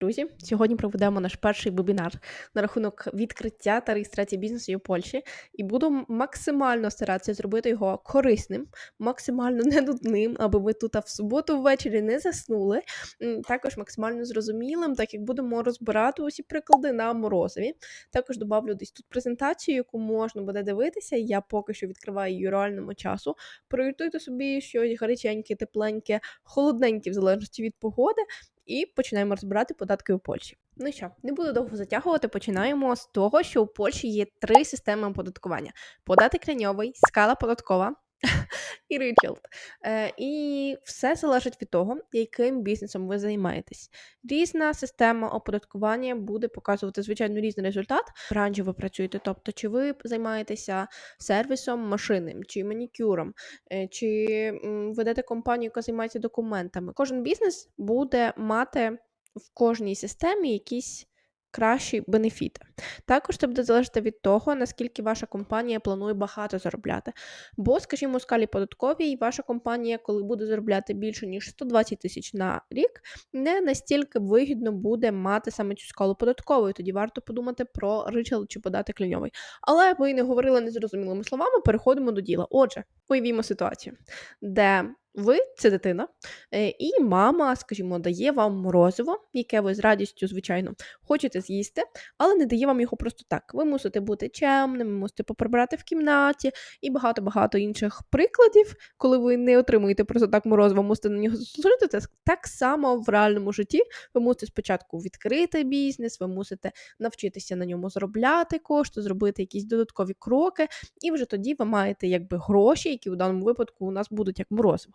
Друзі, сьогодні проведемо наш перший вебінар на рахунок відкриття та реєстрації бізнесу у Польщі, і буду максимально старатися зробити його корисним, максимально ненудним, аби ви тут в суботу ввечері не заснули. Також максимально зрозумілим, так як будемо розбирати усі приклади на морозиві. Також додавлю десь тут презентацію, яку можна буде дивитися. Я поки що відкриваю її реальному часу. Проєктуйте собі щось гаряченьке, тепленьке, холодненьке, в залежності від погоди і починаємо розбирати податки у Польщі. Ну що, не буду довго затягувати. Починаємо з того, що у Польщі є три системи оподаткування: податок кляньовий, скала податкова. І Ричард. Е, І все залежить від того, яким бізнесом ви займаєтесь. Різна система оподаткування буде показувати, звичайно, різний результат. В ранжі ви працюєте, тобто, чи ви займаєтеся сервісом машинним, чи манікюром, е, чи ведете компанію, яка займається документами. Кожен бізнес буде мати в кожній системі якісь кращі бенефіти. Також це буде залежати від того, наскільки ваша компанія планує багато заробляти. Бо, скажімо, у скалі податковій ваша компанія, коли буде заробляти більше, ніж 120 тисяч на рік, не настільки вигідно буде мати саме цю скалу податкової. Тоді варто подумати про ричал чи подати кліньовий. Але ви не говорили незрозумілими словами, переходимо до діла. Отже, уявімо ситуацію, де ви це дитина, е, і мама, скажімо, дає вам морозиво, яке ви з радістю, звичайно, хочете з'їсти, але не дає вам його просто так. Ви мусите бути чемним, мусите поприбирати в кімнаті і багато-багато інших прикладів, коли ви не отримуєте просто так морозиво, мусите на нього заслужити. Так само в реальному житті ви мусите спочатку відкрити бізнес, ви мусите навчитися на ньому заробляти кошти, зробити якісь додаткові кроки, і вже тоді ви маєте якби гроші, які в даному випадку у нас будуть як морозиво.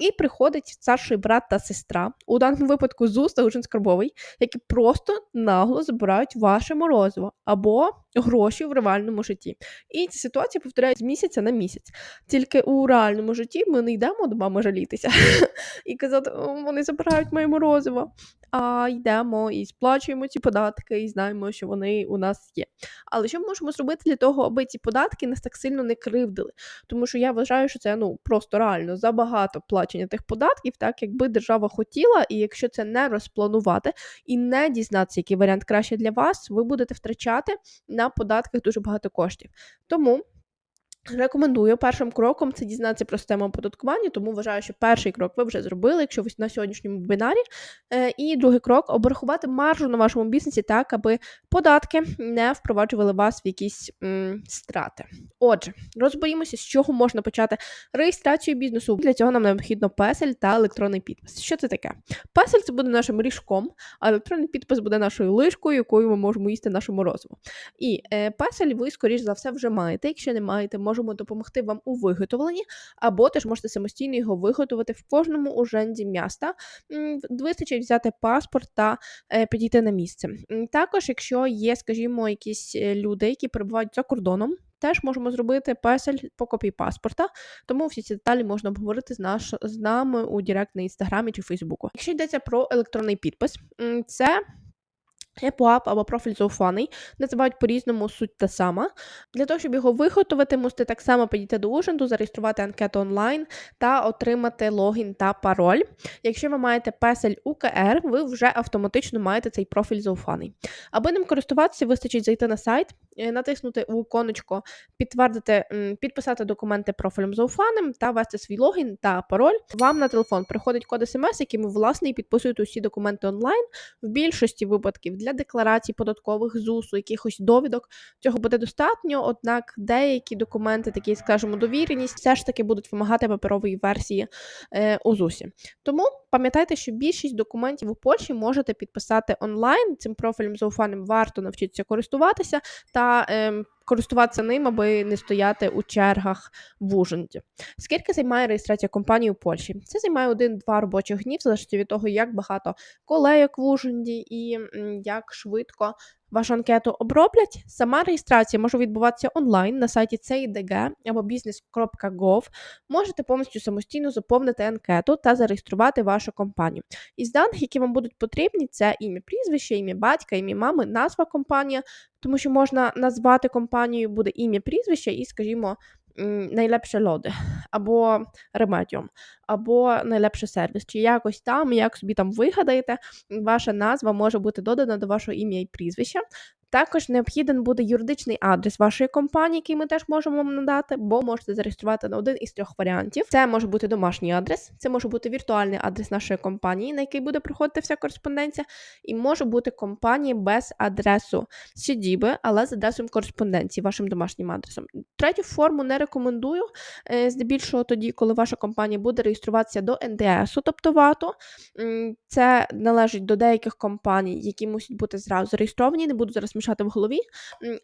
І приходить старший брат та сестра, у даному випадку ЗУС та Ужин Скарбовий, які просто нагло забирають ваше морозиво або гроші в реальному житті. І ця ситуація повторяється з місяця на місяць. Тільки у реальному житті ми не йдемо до мами жалітися і казати, вони забирають моє морозиво. А йдемо і сплачуємо ці податки, і знаємо, що вони у нас є. Але що ми можемо зробити для того, аби ці податки нас так сильно не кривдили? Тому що я вважаю, що це ну просто реально забагато плачення тих податків, так якби держава хотіла, і якщо це не розпланувати і не дізнатися, який варіант краще для вас, ви будете втрачати на податках дуже багато коштів. Тому. Рекомендую першим кроком це дізнатися про систему оподаткування, тому вважаю, що перший крок ви вже зробили, якщо ви на сьогоднішньому вебінарі. Е, і другий крок обрахувати маржу на вашому бізнесі так, аби податки не впроваджували вас в якісь страти. Отже, розбоїмося, з чого можна почати реєстрацію бізнесу. Для цього нам необхідно песель та електронний підпис. Що це таке? Песель це буде нашим ріжком, а електронний підпис буде нашою лишкою, якою ми можемо їсти нашу морозиво. І е, песель ви, скоріш за все, вже маєте. Якщо не маєте, можемо допомогти вам у виготовленні, або теж можете самостійно його виготовити в кожному уженді міста. Вистачить взяти паспорт та е, підійти на місце. Також, якщо є, скажімо, якісь е, люди, які перебувають за кордоном. Теж можемо зробити песель по копії паспорта, тому всі ці деталі можна обговорити з наш, з нами у Директ на інстаграмі чи Фейсбуку. Якщо йдеться про електронний підпис, це EPUB або профіль зауфаний, називають по-різному суть та сама. Для того, щоб його виготовити, мусите так само підійти до ужинду, зареєструвати анкету онлайн та отримати логін та пароль. Якщо ви маєте песель УКР, ви вже автоматично маєте цей профіль зауфаний. Аби ним користуватися, вистачить зайти на сайт, натиснути у іконочку, підтвердити, підписати документи профілем зауфаним та ввести свій логін та пароль. Вам на телефон приходить код смс, яким ви власне і підписуєте усі документи онлайн. В більшості випадків для декларацій податкових ЗУСу, якихось довідок. Цього буде достатньо, однак деякі документи, такі, скажімо, довіреність, все ж таки будуть вимагати паперової версії е, у ЗУСі. Тому пам'ятайте, що більшість документів у Польщі можете підписати онлайн. Цим профілем зауфаним варто навчитися користуватися та. Е, користуватися ним, аби не стояти у чергах в Ужгороді. Скільки займає реєстрація компанії у Польщі? Це займає один-два робочих дні, в залежності від того, як багато колейок в Ужгороді і як швидко Вашу анкету оброблять. Сама реєстрація може відбуватися онлайн на сайті CIDG або business.gov. Можете повністю самостійно заповнити анкету та зареєструвати вашу компанію. Із даних, які вам будуть потрібні, це ім'я прізвище, ім'я батька, ім'я мами, назва компанії, тому що можна назвати компанію, буде ім'я прізвище і, скажімо, найлепше лоди, або ремедіум, або найлепший сервіс, чи якось там, як собі там вигадаєте, ваша назва може бути додана до вашого ім'я і прізвища. Також необхіден буде юридичний адрес вашої компанії, який ми теж можемо вам надати, бо можете зареєструвати на один із трьох варіантів. Це може бути домашній адрес, це може бути віртуальний адрес нашої компанії, на який буде приходити вся кореспонденція, і може бути компанія без адресу сидіби, але з адресою кореспонденції, вашим домашнім адресом. Третю форму не рекомендую, е, здебільшого тоді, коли ваша компанія буде реєструватися до НДСу, тобто ВАТу. Це належить до деяких компаній, які мусять бути зразу зареєстровані. Не буду зараз мішати в голові,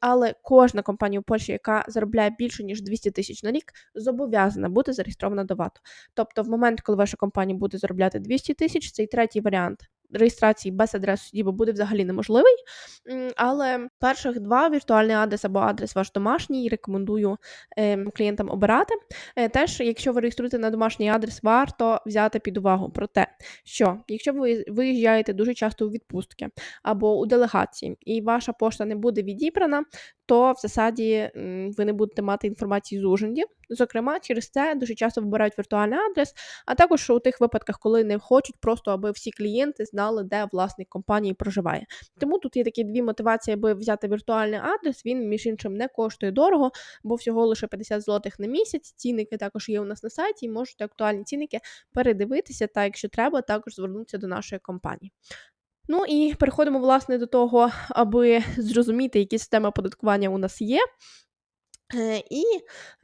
але кожна компанія у Польщі, яка заробляє більше ніж 200 тисяч на рік, зобов'язана бути зареєстрована до ВАТу. Тобто, в момент, коли ваша компанія буде заробляти 200 тисяч, цей третій варіант реєстрації без адресу сидіби буде взагалі неможливий. Але перших два віртуальний адрес або адрес ваш домашній рекомендую ем, клієнтам обирати. Е, Теж, якщо ви реєструєте на домашній адрес, варто взяти під увагу про те, що якщо ви виїжджаєте дуже часто у відпустки або у делегації, і ваша пошта не буде відібрана, то в засаді ви не будете мати інформації з ужинді. Зокрема, через це дуже часто вибирають віртуальний адрес, а також у тих випадках, коли не хочуть, просто аби всі клієнти знали, де власник компанії проживає. Тому тут є такі дві мотивації, аби взяти віртуальний адрес. Він, між іншим, не коштує дорого, бо всього лише 50 злотих на місяць. Цінники також є у нас на сайті, і можете актуальні цінники передивитися, та якщо треба, також звернутися до нашої компанії. Ну і переходимо, власне, до того, аби зрозуміти, які системи оподаткування у нас є. Е, І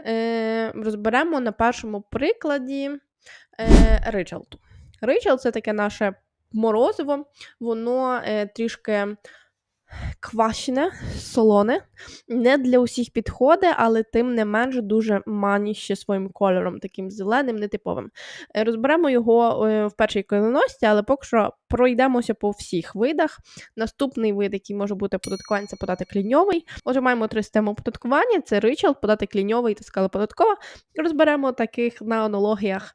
е, розберемо на першому прикладі е, ричалту. Ричалт це таке наше морозиво, воно е, трішки квашене, солоне. Не для усіх підходить, але тим не менш дуже маніще своїм кольором, таким зеленим, нетиповим. Е, Розберемо його е, в першій колоності, але поки що пройдемося по всіх видах. Наступний вид, який може бути оподаткування, це податок ліньовий. Отже, маємо три системи оподаткування: це ричалт, податок ліньовий та скала податкова. Розберемо таких на аналогіях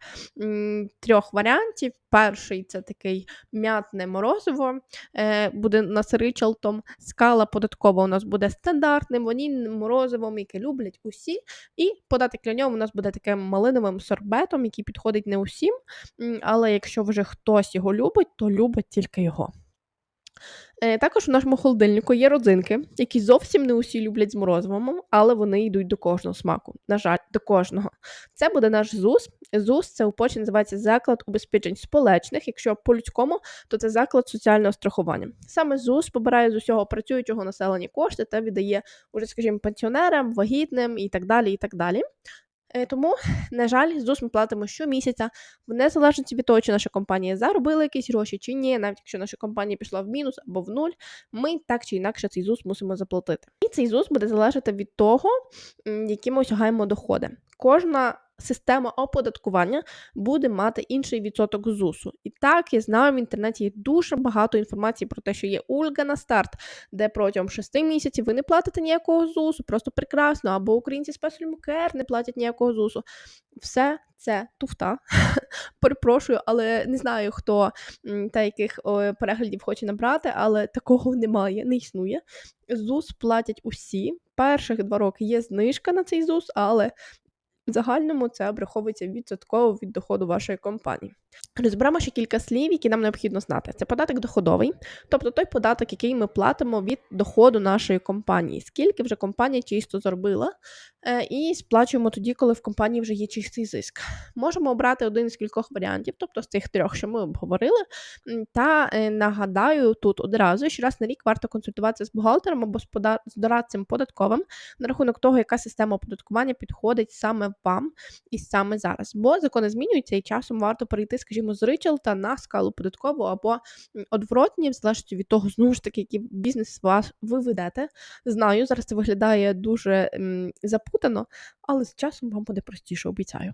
трьох варіантів. Перший це такий м'ятне морозиво, е, буде у нас ричалтом. Скала податкова у нас буде стандартним, ванільним морозивом, яке люблять усі. І податок для нього у нас буде таким малиновим сорбетом, який підходить не усім. Але якщо вже хтось його любить, то любить тільки його. Е, Також у нашому холодильнику є родзинки, які зовсім не усі люблять з морозивом, але вони йдуть до кожного смаку. На жаль, до кожного. Це буде наш ЗУС. ЗУС це у Польщі називається заклад убезпечень сполечних. Якщо по-людському, то це заклад соціального страхування. Саме ЗУС побирає з усього працюючого населення кошти та віддає уже, скажімо, пенсіонерам, вагітним і так далі. і так далі. Е, Тому, на жаль, ЗУС ми платимо щомісяця, в незалежності від того, чи наша компанія заробила якісь гроші чи ні, навіть якщо наша компанія пішла в мінус або в нуль, ми так чи інакше цей ЗУС мусимо заплатити. І цей ЗУС буде залежати від того, які ми осягаємо доходи. Кожна система оподаткування буде мати інший відсоток ЗУСу. І так, я знаю, в інтернеті є дуже багато інформації про те, що є ульга на старт, де протягом 6 місяців ви не платите ніякого ЗУСу, просто прекрасно, або українці з Special не платять ніякого ЗУСу. Все це туфта. Перепрошую, але не знаю, хто та яких переглядів хоче набрати, але такого немає, не існує. ЗУС платять усі. Перших два роки є знижка на цей ЗУС, але в загальному це обраховується відсотково від доходу вашої компанії. Розберемо ще кілька слів, які нам необхідно знати. Це податок доходовий, тобто той податок, який ми платимо від доходу нашої компанії, скільки вже компанія чисто заробила, е, і сплачуємо тоді, коли в компанії вже є чистий зиск. Можемо обрати один з кількох варіантів, тобто з тих трьох, що ми обговорили. Та е, нагадаю тут одразу, що раз на рік варто консультуватися з бухгалтером або з дорадцем податковим на рахунок того, яка система оподаткування підходить саме вам і саме зараз. Бо закони змінюються і часом варто перейти, скажімо, з Ричелта на скалу податкову або одворотні, в залежності від того, знову ж таки, який бізнес вас ви ведете. Знаю, зараз це виглядає дуже запутано, але з часом вам буде простіше, обіцяю.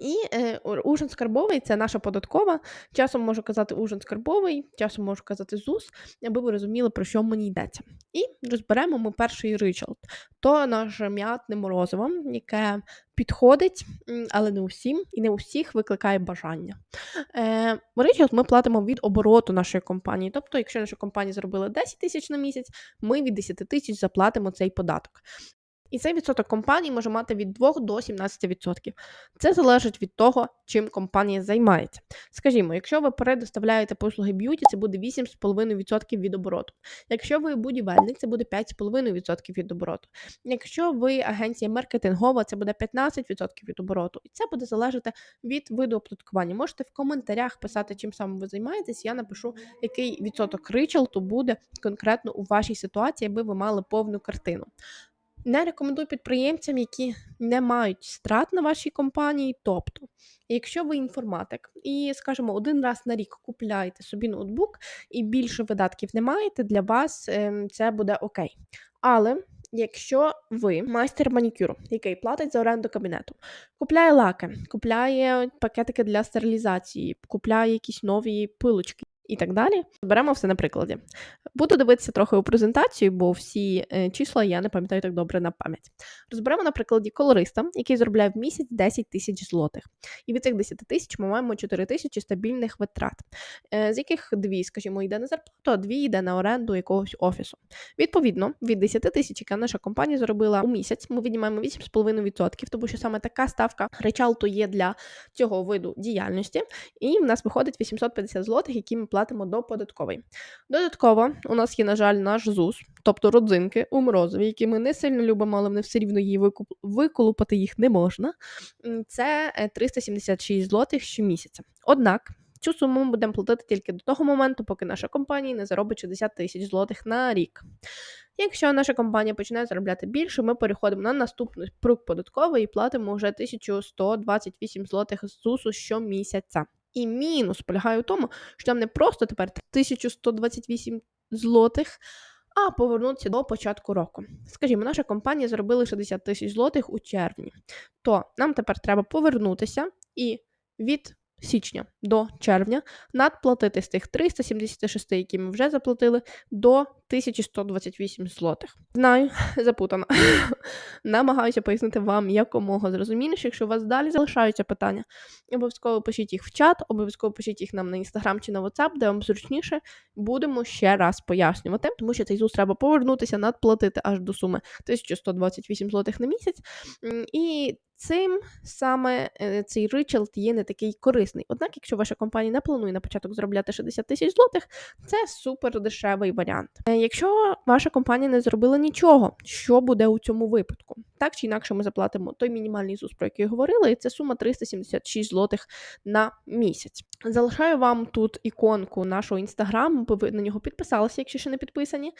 І е, ужин скарбовий це наша податкова. Часом можу казати ужин скарбовий, часом можу казати ЗУС, аби ви розуміли, про що мені йдеться. І розберемо ми перший ричалд. То наше м'ятне морозиво, яке підходить, але не усім, і не усіх викликає бажання. Е, ричалд ми платимо від обороту нашої компанії. Тобто, якщо наша компанія заробила 10 тисяч на місяць, ми від 10 тисяч заплатимо цей податок. І цей відсоток компаній може мати від 2 до 17%. Це залежить від того, чим компанія займається. Скажімо, якщо ви предоставляєте послуги б'юті, це буде 8,5% від обороту. Якщо ви будівельник, це буде 5,5% від обороту. Якщо ви агенція маркетингова, це буде 15% від обороту. І це буде залежати від виду оподаткування. Можете в коментарях писати, чим саме ви займаєтесь. Я напишу, який відсоток ричалту буде конкретно у вашій ситуації, аби ви мали повну картину. Не рекомендую підприємцям, які не мають страт на вашій компанії. Тобто, якщо ви інформатик і, скажімо, один раз на рік купляєте собі ноутбук і більше видатків не маєте, для вас ем, це буде окей. Але якщо ви майстер манікюру, який платить за оренду кабінету, купляє лаки, купляє пакетики для стерилізації, купляє якісь нові пилочки. І так далі, беремо все на прикладі. Буду дивитися трохи у презентацію, бо всі е, числа я не пам'ятаю так добре на пам'ять. Розберемо на прикладі колориста, який заробляє в місяць 10 тисяч злотих. І від цих 10 тисяч ми маємо 4 тисячі стабільних витрат, е, з яких дві, скажімо, йде на зарплату, а дві йде на оренду якогось офісу. Відповідно, від 10 тисяч, яка наша компанія заробила у місяць, ми віднімаємо 8,5%, тому що саме така ставка речалту є для цього виду діяльності, і в нас виходить 850 злотих, які ми платимо до податкової. Додатково, у нас є, на жаль, наш ЗУС, тобто родзинки у морозові, які ми не сильно любимо, але вони все рівно її викуп... виколупати їх не можна. Це е, 376 злотих щомісяця. Однак. Цю суму ми будемо платити тільки до того моменту, поки наша компанія не заробить 60 тисяч злотих на рік. Якщо наша компанія починає заробляти більше, ми переходимо на наступний прук податковий і платимо вже 1128 злотих з ЗУСу щомісяця. І мінус полягає у тому, що нам не просто тепер 1128 злотих, а повернутися до початку року. Скажімо, наша компанія заробила 60 тисяч злотих у червні, то нам тепер треба повернутися і від січня до червня надплатити з тих 376, які ми вже заплатили, до 1128 злотих. Знаю, запутано. Намагаюся пояснити вам якомога зрозуміліше. Якщо у вас далі залишаються питання, обов'язково пишіть їх в чат, обов'язково пишіть їх нам на інстаграм чи на WhatsApp, де вам зручніше будемо ще раз пояснювати, тому що цей ЗУС треба повернутися, надплатити аж до суми 1128 злотих на місяць. І цим саме е, цей ричалт є не такий корисний. Однак, якщо ваша компанія не планує на початок заробляти 60 тисяч злотих, це супер дешевий варіант. Е, Якщо ваша компанія не зробила нічого, що буде у цьому випадку? Так чи інакше ми заплатимо той мінімальний ЗУС, про який я говорила, і це сума 376 злотих на місяць. Залишаю вам тут іконку нашого інстаграму, бо ви на нього підписалися, якщо ще не підписані,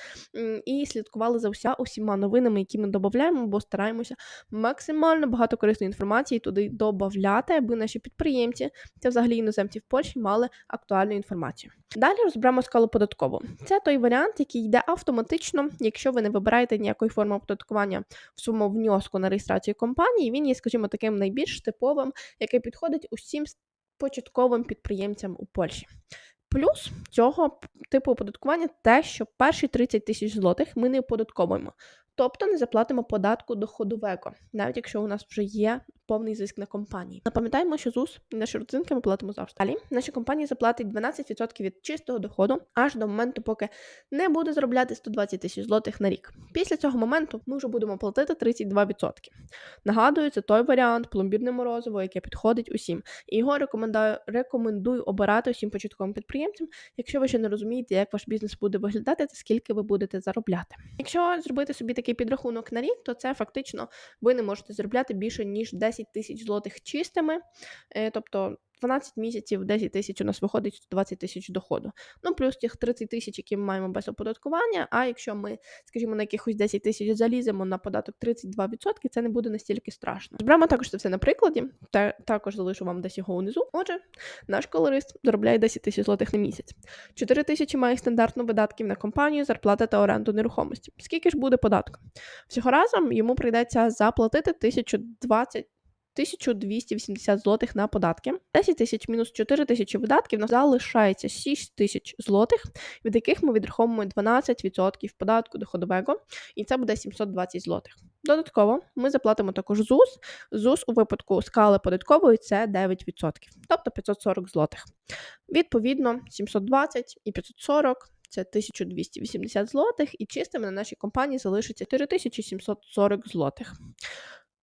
і слідкували за вся усіма новинами, які ми додаємо, бо стараємося максимально багато корисної інформації туди додати, аби наші підприємці та взагалі іноземці в Польщі мали актуальну інформацію. Далі розберемо скалу податкову. Це той варіант, який йде автоматично, якщо ви не вибираєте ніякої форми оподаткування в своєму внеску на реєстрацію компанії. Він є, скажімо, таким найбільш типовим, який підходить усім початковим підприємцям у Польщі. Плюс цього типу оподаткування те, що перші 30 тисяч злотих ми не оподатковуємо, тобто не заплатимо податку доходового, навіть якщо у нас вже є повний зиск на компанії. Напам'ятаємо, що ЗУС наші родзинки ми платимо завжди. Далі наша компанія заплатить 12% від чистого доходу аж до моменту, поки не буде заробляти 120 тисяч злотих на рік. Після цього моменту ми вже будемо платити 32%. Нагадую, це той варіант пломбірне морозиво, яке підходить усім. І його рекомендую, рекомендую обирати усім початковим підприємцям, якщо ви ще не розумієте, як ваш бізнес буде виглядати та скільки ви будете заробляти. Якщо зробити собі такий підрахунок на рік, то це фактично ви не можете заробляти більше ніж 10 тисяч злотих чистими, Е, тобто 12 місяців, 10 тисяч у нас виходить 120 тисяч доходу. Ну, плюс тих 30 тисяч, які ми маємо без оподаткування. А якщо ми, скажімо, на якихось 10 тисяч заліземо на податок 32%, це не буде настільки страшно. Зберемо також це все на прикладі, та також залишу вам десь його унизу. Отже, наш колорист заробляє 10 тисяч злотих на місяць. 4 тисячі має стандартно видатків на компанію, зарплата та оренду нерухомості. Скільки ж буде податку? Всього разом йому прийдеться заплатити 1020 1280 злотих на податки. 10 тисяч мінус 4 тисячі видатків, у нас залишається 6 тисяч злотих, від яких ми відраховуємо 12% податку доходового, і це буде 720 злотих. Додатково ми заплатимо також ЗУС. ЗУС у випадку скали податкової це 9%, тобто 540 злотих. Відповідно, 720 і 540 це 1280 злотих, і чистими на нашій компанії залишиться 4740 злотих.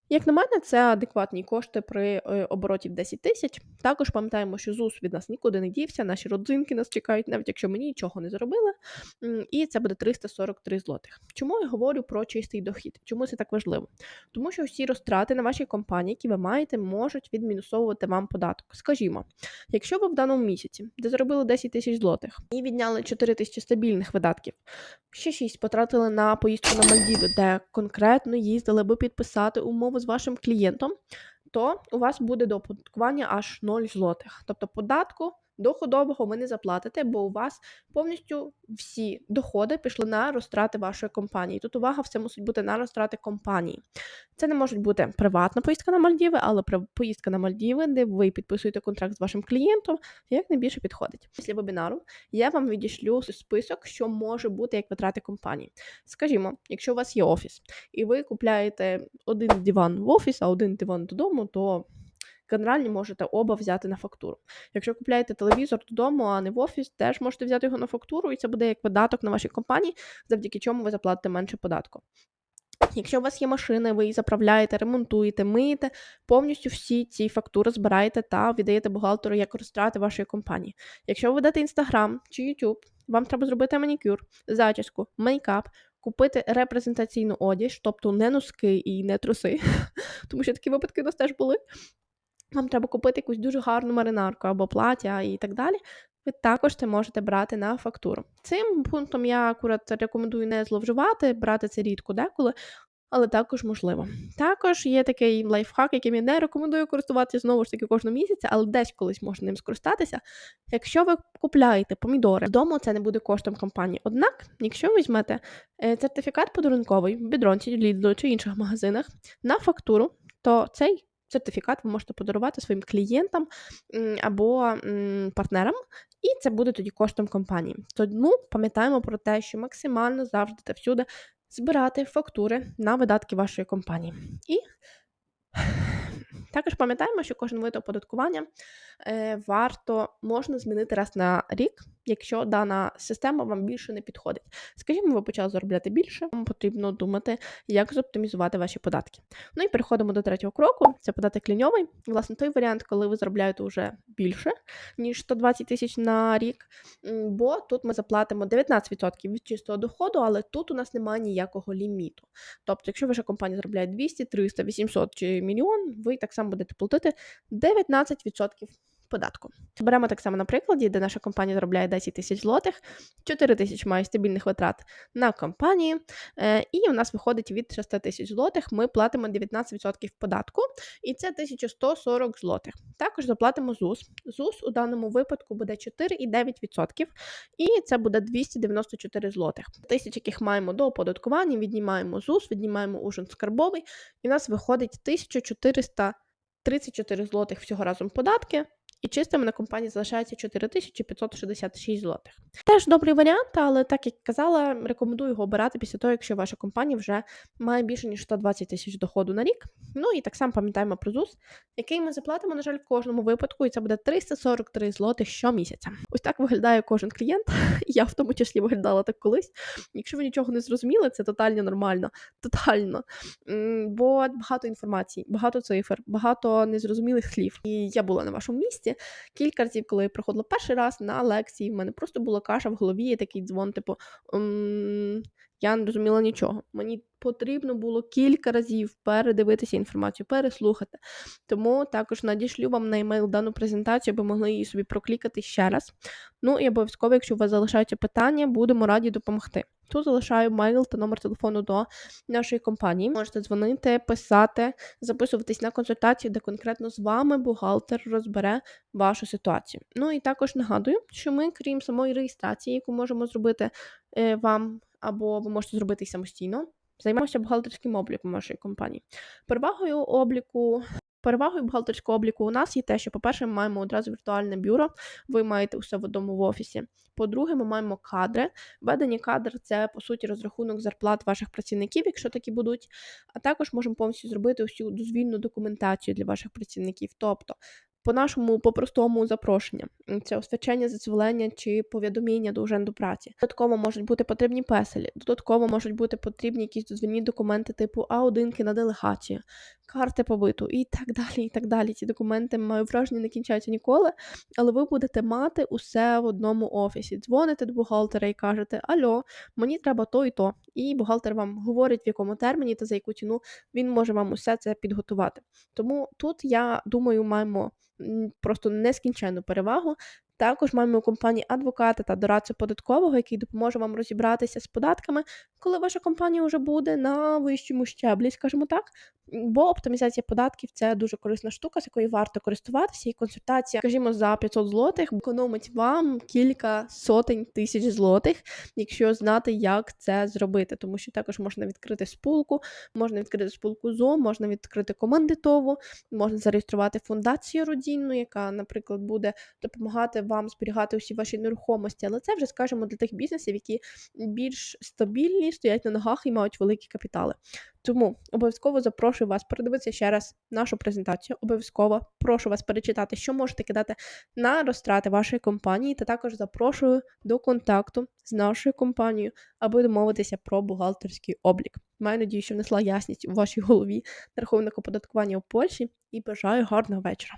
Як на мене, це адекватні кошти при е, обороті в 10 тисяч. Також пам'ятаємо, що ЗУС від нас нікуди не дівся, наші родзинки нас чекають, навіть якщо ми нічого не зробили. І це буде 343 злотих. Чому я говорю про чистий дохід? Чому це так важливо? Тому що всі розтрати на вашій компанії, які ви маєте, можуть відмінусовувати вам податок. Скажімо, якщо ви в даному місяці, де заробили 10 тисяч злотих і відняли 4 тисячі стабільних видатків, ще шість потратили на поїздку на Мальдіви, де конкретно їздили, аби підписати умову з вашим клієнтом, то у вас буде до оподаткування аж 0 злотих. Тобто податку доходового ви не заплатите, бо у вас повністю всі доходи пішли на розтрати вашої компанії. Тут увага, все мусить бути на розтрати компанії. Це не може бути приватна поїздка на Мальдіви, але поїздка на Мальдіви, де ви підписуєте контракт з вашим клієнтом, як найбільше підходить. Після вебінару я вам відішлю список, що може бути як витрати компанії. Скажімо, якщо у вас є офіс, і ви купляєте один диван в офіс, а один диван додому, то генеральні можете оба взяти на фактуру. Якщо купляєте телевізор додому, а не в офіс, теж можете взяти його на фактуру, і це буде як видаток на вашій компанії, завдяки чому ви заплатите менше податку. Якщо у вас є машина, ви її заправляєте, ремонтуєте, миєте, повністю всі ці фактури збираєте та віддаєте бухгалтеру як розтрати вашої компанії. Якщо ви ведете Instagram чи YouTube, вам треба зробити манікюр, зачіску, мейкап, купити репрезентаційну одіж, тобто не носки і не труси, тому що такі випадки у нас теж були. Вам треба купити якусь дуже гарну маринарку або плаття і так далі. Ви також це можете брати на фактуру. Цим пунктом я акурат рекомендую не зловживати, брати це рідко деколи, але також можливо. Також є такий лайфхак, яким я не рекомендую користуватися знову ж таки кожного місяця, але десь колись можна ним скористатися. Якщо ви купляєте помідори вдома, це не буде коштом компанії. Однак, якщо ви візьмете е, сертифікат подарунковий в бідронці, Лідло чи інших магазинах на фактуру, то цей сертифікат ви можете подарувати своїм клієнтам або партнерам, і це буде тоді коштом компанії. Тому пам'ятаємо про те, що максимально завжди та всюди збирати фактури на видатки вашої компанії. І також пам'ятаємо, що кожен вид оподаткування е, варто можна змінити раз на рік, якщо дана система вам більше не підходить. Скажімо, ви почали заробляти більше, вам потрібно думати, як зоптимізувати ваші податки. Ну і переходимо до третього кроку: це податок ліньовий. Власне, той варіант, коли ви заробляєте вже більше, ніж 120 тисяч на рік. Бо тут ми заплатимо 19% від чистого доходу, але тут у нас немає ніякого ліміту. Тобто, якщо ваша компанія заробляє 200, 300, 800 чи мільйон, ви так само будете платити 19% податку. Беремо так само на прикладі, де наша компанія заробляє 10 тисяч злотих, 4 тисяч має стабільних витрат на компанії, е, і у нас виходить від 6 тисяч злотих, ми платимо 19% податку, і це 1140 злотих. Також заплатимо ЗУС. ЗУС у даному випадку буде 4,9%, і це буде 294 злотих. Тисяч, яких маємо до оподаткування, віднімаємо ЗУС, віднімаємо ужин скарбовий, і у нас виходить 1434 злотих всього разом податки. І чистими на компанії залишається 4566 злотих. Теж добрий варіант, але так як казала, рекомендую його обирати після того, якщо ваша компанія вже має більше ніж 120 тисяч доходу на рік. Ну і так само пам'ятаємо про ЗУС, який ми заплатимо, на жаль, в кожному випадку, і це буде 343 злотих щомісяця. Ось так виглядає кожен клієнт. Я в тому числі виглядала так колись. Якщо ви нічого не зрозуміли, це тотально нормально. Тотально. Бо багато інформації, багато цифр, багато незрозумілих слів. І я була на вашому місці. Кілька разів, коли я приходила перший раз на лекції, в мене просто була каша в голові, і такий дзвон, типу. Я не розуміла нічого. Мені потрібно було кілька разів передивитися інформацію, переслухати. Тому також надішлю вам на емейл дану презентацію, аби могли її собі проклікати ще раз. Ну і обов'язково, якщо у вас залишаються питання, будемо раді допомогти. Тут залишаю мейл та номер телефону до нашої компанії. Можете дзвонити, писати, записуватись на консультацію, де конкретно з вами бухгалтер розбере вашу ситуацію. Ну і також нагадую, що ми, крім самої реєстрації, яку можемо зробити е, вам, або ви можете зробити самостійно, займаємося бухгалтерським обліком вашої компанії. Перевагою обліку. Перевагою бухгалтерського обліку у нас є те, що, по-перше, ми маємо одразу віртуальне бюро, ви маєте усе в одному в офісі. По-друге, ми маємо кадри. Ведення кадр це по суті розрахунок зарплат ваших працівників, якщо такі будуть. А також можемо повністю зробити усю дозвільну документацію для ваших працівників. Тобто по нашому по-простому запрошення. Це освячення, зацволення чи повідомлення до уrzędu праці. Додатково можуть бути потрібні песелі, додатково можуть бути потрібні якісь дозвільні документи типу А1 на делегацію, карти побиту і так далі. і так далі. Ці документи маю враження не кінчаються ніколи, але ви будете мати усе в одному офісі. Дзвоните до бухгалтера і кажете: Альо, мені треба то і то. І бухгалтер вам говорить, в якому терміні та за яку ціну він може вам усе це підготувати. Тому тут я думаю, маємо просто нескінченну перевагу. Також маємо у компанії адвоката та дорадця податкового, який допоможе вам розібратися з податками, коли ваша компанія вже буде на вищому щеблі, скажімо так. Бо оптимізація податків це дуже корисна штука, з якою варто користуватися, і консультація, скажімо, за 500 злотих економить вам кілька сотень тисяч злотих, якщо знати, як це зробити. Тому що також можна відкрити спулку, можна відкрити спулку ЗО, можна відкрити командитову, можна зареєструвати фундацію родинну, яка, наприклад, буде допомагати вам зберігати усі ваші нерухомості. Але це вже скажімо для тих бізнесів, які більш стабільні, стоять на ногах і мають великі капітали. Тому обов'язково запрошую вас передивитися ще раз нашу презентацію. Обов'язково прошу вас перечитати, що можете кидати на розтрати вашої компанії, та також запрошую до контакту з нашою компанією, аби домовитися про бухгалтерський облік. Маю надію, що внесла ясність у вашій голові на рахунок оподаткування у Польщі і бажаю гарного вечора.